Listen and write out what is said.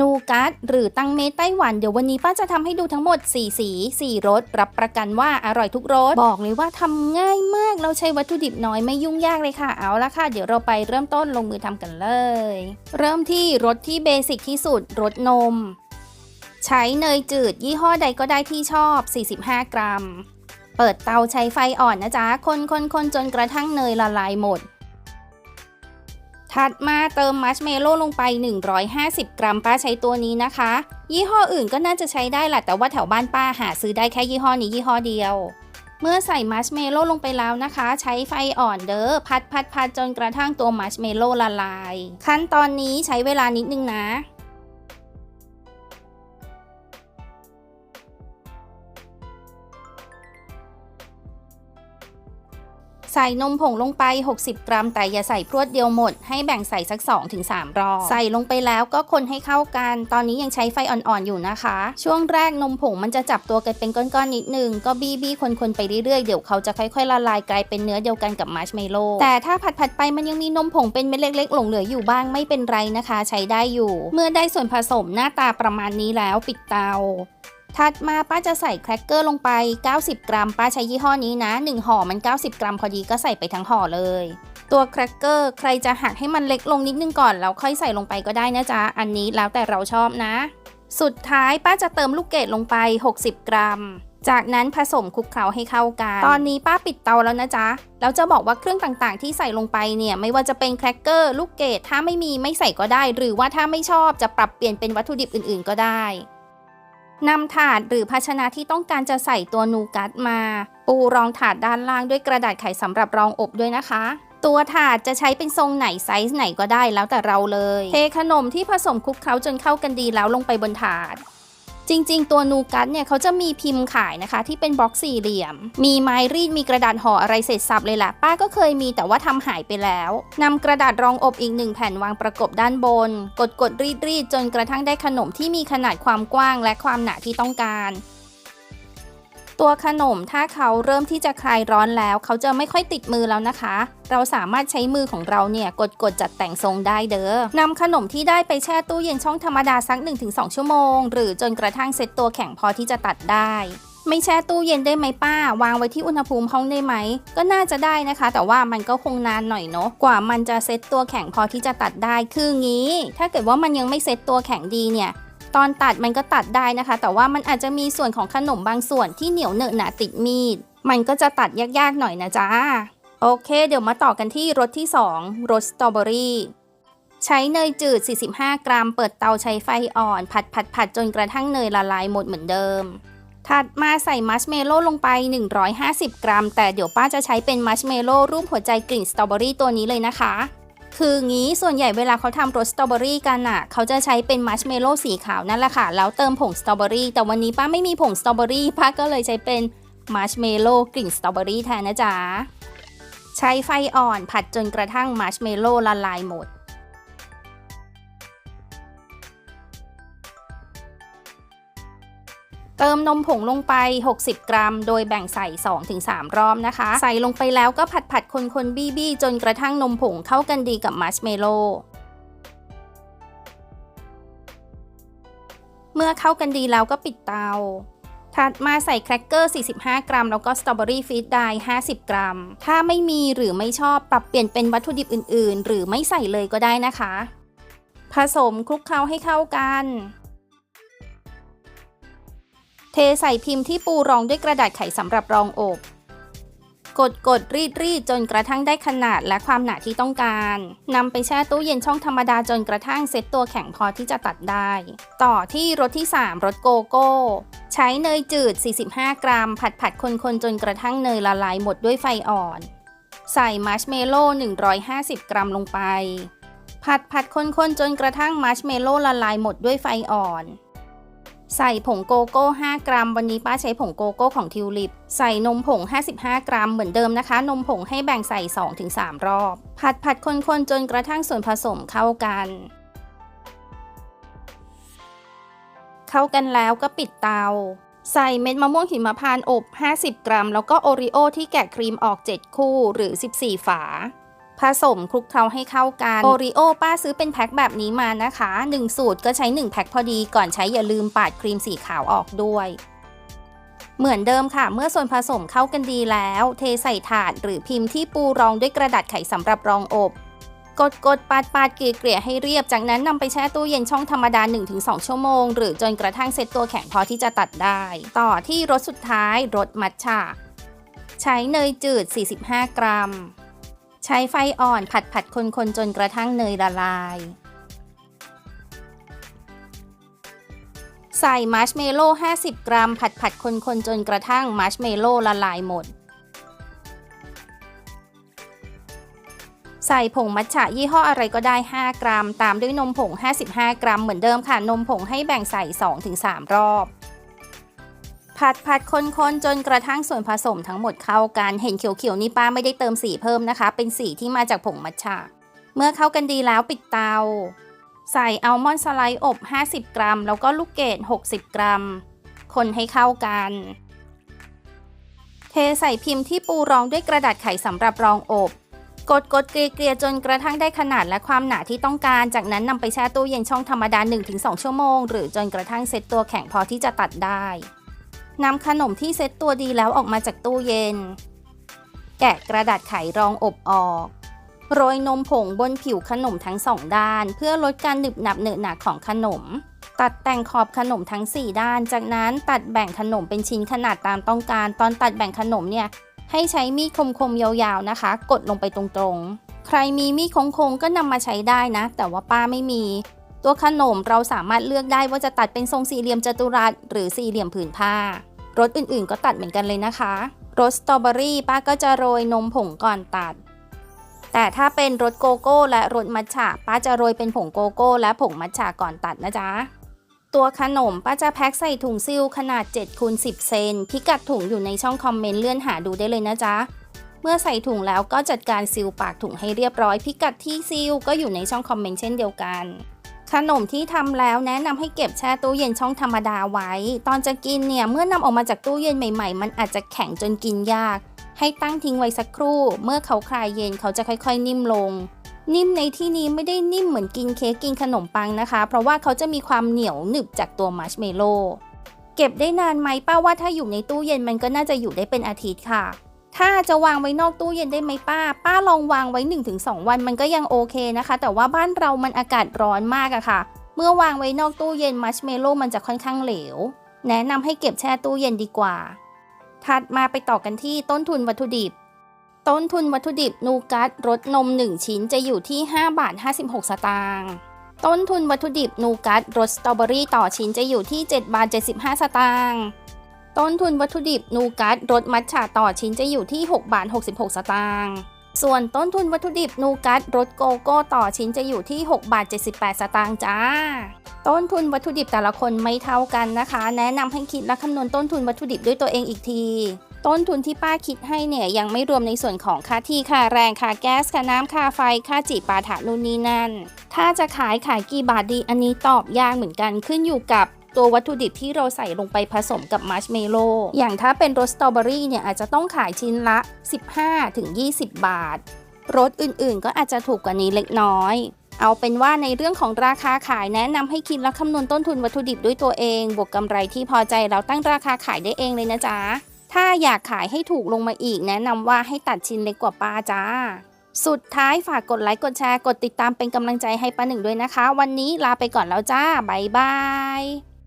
นูกัสหรือตังเมไต้หวัน เดี๋ยววันนี้ป้าจะทำให้ดูทั้งหมด 4 สี 4รสรับประกันว่าอร่อยทุกรส บอกเลยว่าทำง่ายมาก เราใช้วัตถุดิบน้อยไม่ยุ่งยากเลยค่ะ เอาละค่ะ เดี๋ยวเราไปเริ่มต้นลงมือทำกันเลย เริ่มที่รสที่เบสิกที่สุดรสนม ใช้เนยจืด ยี่ห้อใดก็ได้ที่ชอบ 45 กรัม เปิดเตาใช้ไฟอ่อนนะจ๊ะ คนคนคนจนกระทั่งเนยละลายหมด ถัดมาเติมมัชเมลโล่ลงไป 150 กรัมป้าใช้ตัวนี้นะคะ ยี่ห้ออื่นก็น่าจะใช้ได้แหละแต่ว่าแถวบ้านป้าหาซื้อได้แค่ยี่ห้อนี้ยี่ห้อเดียว เมื่อใส่มัชเมลโล่ลงไปแล้วนะคะ ใช้ไฟอ่อนเด้อพัดพัดพัดจนกระทั่งตัวมัชเมลโล่ละลาย ขั้นตอนนี้ใช้เวลานิดนึงนะ ใส่นมผงลงไป 60 กรัม แต่อย่าใส่พรวดเดียวหมด ให้แบ่งใส่สัก 2-3 รอบ ใส่ลงไปแล้วก็คนให้เข้ากัน ตอนนี้ยังใช้ไฟอ่อนๆอยู่นะคะ ช่วงแรกนมผงมันจะจับตัวกันเป็นก้อนๆนิดนึง ก็บี้บี้คนๆไปเรื่อยๆ เดี๋ยวเขาจะค่อยๆละลายกลายเป็นเนื้อเดียวกันกับมาร์ชเมลโล่ แต่ถ้าผัดๆไปมันยังมีนมผงเป็นเม็ดเล็กๆ หลงเหลืออยู่บ้างไม่เป็นไรนะคะ ใช้ได้อยู่ เมื่อได้ส่วนผสมหน้าตาประมาณนี้แล้วปิดเตา ถัดมาป้าจะใส่แครกเกอร์ลงไป 90 กรัม ป้าใช้ยี่ห้อนี้นะ 1ห่อมัน 90 กรัมพอดีก็ใส่ไปทั้งห่อเลย ตัวแครกเกอร์ใครจะหักให้มันเล็กลงนิดนึงก่อนแล้วค่อยใส่ลงไปก็ได้นะจ๊ะ อันนี้แล้วแต่เราชอบนะ สุดท้ายป้าจะเติมลูกเกดลงไป 60 กรัม จากนั้นผสมคลุกเคล้าให้เข้ากัน ตอนนี้ป้าปิดเตาแล้วนะจ๊ะ แล้วจะบอกว่าเครื่องต่างๆ ที่ใส่ลงไปเนี่ยไม่ว่าจะเป็นแครกเกอร์ลูกเกดถ้าไม่มีไม่ใส่ก็ได้ หรือว่าถ้าไม่ชอบจะปรับเปลี่ยนเป็นวัตถุดิบอื่น ๆ ก็ได้ นำถาดหรือภาชนะที่ต้องการจะใส่ตัวนูกัตมา ปูรองถาดด้านล่างด้วยกระดาษไขสำหรับรองอบด้วยนะคะ ตัวถาดจะใช้เป็นทรงไหนไซส์ไหนก็ได้แล้วแต่เราเลย เทขนมที่ผสมคลุกเคล้าจนเข้ากันดีแล้วลงไปบนถาด จริง ๆ ตัวนูกัตเนี่ยเขาจะมีพิมพ์ขายนะคะ ที่เป็นบล็อกสี่เหลี่ยม มีไม้รีดมีกระดาษห่ออะไรเสร็จสับเลยล่ะป้าก็เคยมีแต่ว่าทำหายไปแล้วนำกระดาษรองอบอีกหนึ่งแผ่นวางประกบด้านบน กดกดรีดรีดจนกระทั่งได้ขนมที่มีขนาดความกว้างและความหนาที่ต้องการ ตัวขนมถ้าเขาเริ่มที่จะคลายร้อนแล้ว เขาจะไม่ค่อยติดมือแล้วนะคะ เราสามารถใช้มือของเราเนี่ยกดกดจัดแต่งทรงได้เด้อนำขนมที่ได้ไปแช่ตู้เย็นช่องธรรมดาสัก 1-2 ชั่วโมง หรือจนกระทั่งเซ็ตตัวแข็งพอที่จะตัดได้ไม่แช่ตู้เย็นได้ไหมป้า วางไว้ที่อุณหภูมิห้องได้ไหม ก็น่าจะได้นะคะ แต่ว่ามันก็คงนานหน่อยเนาะกว่ามันจะเซ็ตตัวแข็งพอที่จะตัดได้คืองี้ ถ้าเกิดว่ามันยังไม่เซ็ตตัวแข็งดีเนี่ย ตอนตัดมันก็ตัดได้นะคะ แต่ว่ามันอาจจะมีส่วนของขนมบางส่วนที่เหนียวเหนอะหนาติดมีด มันก็จะตัดยากๆหน่อยนะจ๊ะโอเค เดี๋ยวมาต่อกันที่รสที่ 2รสสตรอเบอรี่ใช้เนยจืด 45 กรัม เปิดเตาใช้ไฟอ่อน ผัดผัดผัดจนกระทั่งเนยละลายหมดเหมือนเดิม ถัดมาใส่มัชเมลโล่ลงไป 150 กรัม แต่เดี๋ยวป้าจะใช้เป็นมัชเมลโล่รูปหัวใจกลิ่นสตรอเบอรี่ตัวนี้เลยนะคะ คืองี้ส่วนใหญ่เวลาเขาทำรสสตรอเบอรี่กันอะ เขาจะใช้เป็นมัชเมลโล่สีขาวนั่นแหละค่ะ แล้วเติมผงสตรอเบอรี่ แต่วันนี้ป้าไม่มีผงสตรอเบอรี่ป้าก็เลยใช้เป็นมัชเมลโล่กลิ่นสตรอเบอรี่แทนนะจ๊ะ ใช้ไฟอ่อนผัดจนกระทั่งมัชเมลโล่ละลายหมด เติมนมผงลงไป 60 กรัม โดยแบ่งใส่ 2-3 รอบนะคะ ใส่ลงไปแล้วก็ผัดผัดคนคนบี้บี้จนกระทั่งนมผงเข้ากันดีกับมัชเมลโล่เมื่อเข้ากันดีแล้วก็ปิดเตา ถัดมาใส่แครกเกอร์ 45 กรัม แล้วก็สตรอเบอรี่ฟีดไดร์50 กรัม ถ้าไม่มีหรือไม่ชอบปรับเปลี่ยนเป็นวัตถุดิบอื่น ๆ หรือไม่ใส่เลยก็ได้นะคะ ผสมคลุกเคล้าให้เข้ากัน เทใส่พิมพ์ที่ปูรองด้วยกระดาษไขสำหรับรองอบกดกดรีดรีดจนกระทั่งได้ขนาดและความหนาที่ต้องการนำไปแช่ตู้เย็นช่องธรรมดาจนกระทั่งเซ็ตตัวแข็งพอที่จะตัดได้ ต่อที่รสที่ 3รสโกโก้ ใช้เนยจืด 45 กรัม ผัดผัดคนคนจนกระทั่งเนยละลายหมดด้วยไฟอ่อน ใส่มัชเมลโล่150 กรัมลงไป ผัดผัดคนคนจนกระทั่งมัชเมลโล่ละลายหมดด้วยไฟอ่อน ใส่ผงโกโก้ 5 กรัม วันนี้ป้าใช้ผงโกโก้ของทิวลิป ใส่นมผง 55 กรัม เหมือนเดิมนะคะ นมผงให้แบ่งใส่ 2-3 รอบ ผัดผัดคนๆ จนกระทั่งส่วนผสมเข้ากัน เข้ากันแล้วก็ปิดเตา ใส่เม็ดมะม่วงหิมพานต์อบ 50 กรัม แล้วก็โอริโอที่แกะครีมออก 7 คู่หรือ 14 ฝา ผสมคลุกเคล้าให้เข้ากันโอริโอป้าซื้อเป็นแพ็คแบบนี้มานะคะ 1 สูตรก็ใช้ 1 แพ็คพอดีก่อนใช้อย่าลืมปาดครีมสีขาวออกด้วยเหมือนเดิมค่ะ เมื่อส่วนผสมเข้ากันดีแล้ว เทใส่ถาดหรือพิมพ์ที่ปูรองด้วยกระดาษไขสำหรับรองอบ กดกดปาดปาดเกลี่ยเกลี่ยให้เรียบ จากนั้นนำไปแช่ตู้เย็นช่องธรรมดา 1-2 ชั่วโมง หรือจนกระทั่งเซ็ตตัวแข็งพอที่จะตัดได้ ต่อที่รสสุดท้ายรสมัทฉะใช้เนยจืด 45 กรัม ใช้ไฟอ่อนผัดผัดคนคนๆจนกระทั่งเนยละลาย ใส่มาร์ชเมลโล่50 กรัม ผัดผัดคนคนๆจนกระทั่งมาร์ชเมลโล่ละลายหมด ใส่ผงมัทฉะยี่ห้ออะไรก็ได้ 5 กรัม ตามด้วยนมผง 55 กรัมเหมือนเดิมค่ะ นมผงให้แบ่งใส่ 2-3 รอบ ผัดผัดคนๆจนกระทั่งส่วนผสมทั้งหมดเข้ากัน เห็นเขียวๆนี่ป้าไม่ได้เติมสีเพิ่มนะคะ เป็นสีที่มาจากผงมัทฉะ เมื่อเข้ากันดีแล้วปิดเตา ใส่อัลมอนด์สไลด์อบ 50 กรัม แล้วก็ลูกเกด60 กรัม คนให้เข้ากัน เทใส่พิมพ์ที่ปูรองด้วยกระดาษไขสำหรับรองอบ กดกดเกลี่ยเกลี่ยจนกระทั่งได้ขนาดและความหนาที่ต้องการ จากนั้นนำไปแช่ตู้เย็นช่องธรรมดา 1-2 ชั่วโมง หรือจนกระทั่งเซ็ตตัวแข็งพอที่จะตัดได้ นำขนมที่เซ็ตตัวดีแล้วออกมาจากตู้เย็น แกะกระดาษไขรองอบออก โรยนมผงบนผิวขนมทั้งสองด้าน เพื่อลดการหนึบหนับเหนอะหนักของขนม ตัดแต่งขอบขนมทั้ง 4 ด้าน จากนั้นตัดแบ่งขนมเป็นชิ้นขนาดตามต้องการ ตอนตัดแบ่งขนมเนี่ยให้ใช้มีดคมๆยาวๆนะคะ กดลงไปตรงๆ ใครมีมีดโค้งๆก็นำมาใช้ได้นะ แต่ว่าป้าไม่มี ตัวขนมเราสามารถเลือกได้ว่าจะตัดเป็นทรงสี่เหลี่ยมจัตุรัสหรือสี่เหลี่ยมผืนผ้ารสอื่นๆ ก็ตัดเหมือนกันเลยนะคะรสสตรอเบอรี่ป้าก็จะโรยนมผงก่อนตัด แต่ถ้าเป็นรสโกโก้และรสมัทฉะป้าจะโรยเป็นผงโกโก้และผงมัทฉะก่อนตัดนะจ๊ะตัวขนมป้าจะแพ็คใส่ถุงซิลขนาด7คูณ10 เซน พิกัดถุงอยู่ในช่องคอมเมนต์เลื่อนหาดูได้เลยนะจ๊ะ เมื่อใส่ถุงแล้วก็จัดการซีลปากถุงให้เรียบร้อย พิกัดที่ซีลก็อยู่ในช่องคอมเมนต์เช่นเดียวกัน ขนมที่ทำแล้วแนะนำให้เก็บแช่ตู้เย็นช่องธรรมดาไว้ ตอนจะกินเนี่ยเมื่อนำออกมาจากตู้เย็นใหม่ๆ มันอาจจะแข็งจนกินยาก ให้ตั้งทิ้งไว้สักครู่ เมื่อเขาคลายเย็นเขาจะค่อยๆ นิ่มลง นิ่มในที่นี้ไม่ได้นิ่มเหมือนกินเค้กกินขนมปังนะคะ เพราะว่าเขาจะมีความเหนียวหนึบจากตัวมัชเมลโล่เก็บได้นานไหมป้าว่าถ้าอยู่ในตู้เย็นมันก็น่าจะอยู่ได้เป็นอาทิตย์ค่ะ ถ้าจะวางไว้นอกตู้เย็นได้ไหมป้า ป้าลองวางไว้ 1-2 วันมันก็ยังโอเคนะคะ แต่ว่าบ้านเรามันอากาศร้อนมากอะค่ะ เมื่อวางไว้นอกตู้เย็นมัชเมลโล่มันจะค่อนข้างเหลว แนะนำให้เก็บแช่ตู้เย็นดีกว่า ถัดมาไปต่อกันที่ต้นทุนวัตถุดิบ ต้นทุนวัตถุดิบนูกัสรสนม 1 ชิ้นจะอยู่ที่5บาท56 สตางค์ต้นทุนวัตถุดิบนูกัสรสสตรอเบอรี่ต่อชิ้นจะอยู่ที่7บาท75 สตางค์ ต้นทุนวัตถุดิบนูกัสรสมัทฉะต่อชิ้นจะอยู่ที่ 6 บาท 66 สตางค์ส่วนต้นทุนวัตถุดิบนูกัสรสโกโก้ต่อชิ้นจะอยู่ที่ 6 บาท 78 สตางค์จ้า ต้นทุนวัตถุดิบแต่ละคนไม่เท่ากันนะคะ แนะนำให้คิดและคำนวณต้นทุนวัตถุดิบด้วยตัวเองอีกที ต้นทุนที่ป้าคิดให้เนี่ยยังไม่รวมในส่วนของค่าที่ค่าแรงค่าแก๊สค่าน้ำค่าไฟค่าจีปาถะนู่นนี่นั่น ถ้าจะขายขายกี่บาทดีอันนี้ตอบยากเหมือนกันขึ้นอยู่กับ ตัววัตถุดิบที่เราใส่ลงไปผสมกับมัชเมลโล่อย่างถ้าเป็นรสสตรอเบอรี่เนี่ยอาจจะต้องขายชิ้นละ 15-20 บาท รสอื่นๆ ก็อาจจะถูกกว่านี้เล็กน้อยเอาเป็นว่าในเรื่องของราคาขายแนะนำให้คิดและคำนวณต้นทุนวัตถุดิบด้วยตัวเอง บวกกำไรที่พอใจเราตั้งราคาขายได้เองเลยนะจ๊ะ ถ้าอยากขายให้ถูกลงมาอีก แนะนำว่าให้ตัดชิ้นเล็กกว่าป้าจ้า สุดท้ายฝากกดไลค์กดแชร์กดติดตามเป็นกำลังใจให้ป้าหนึ่งด้วยนะคะ วันนี้ลาไปก่อนแล้วจ้า บ๊ายบาย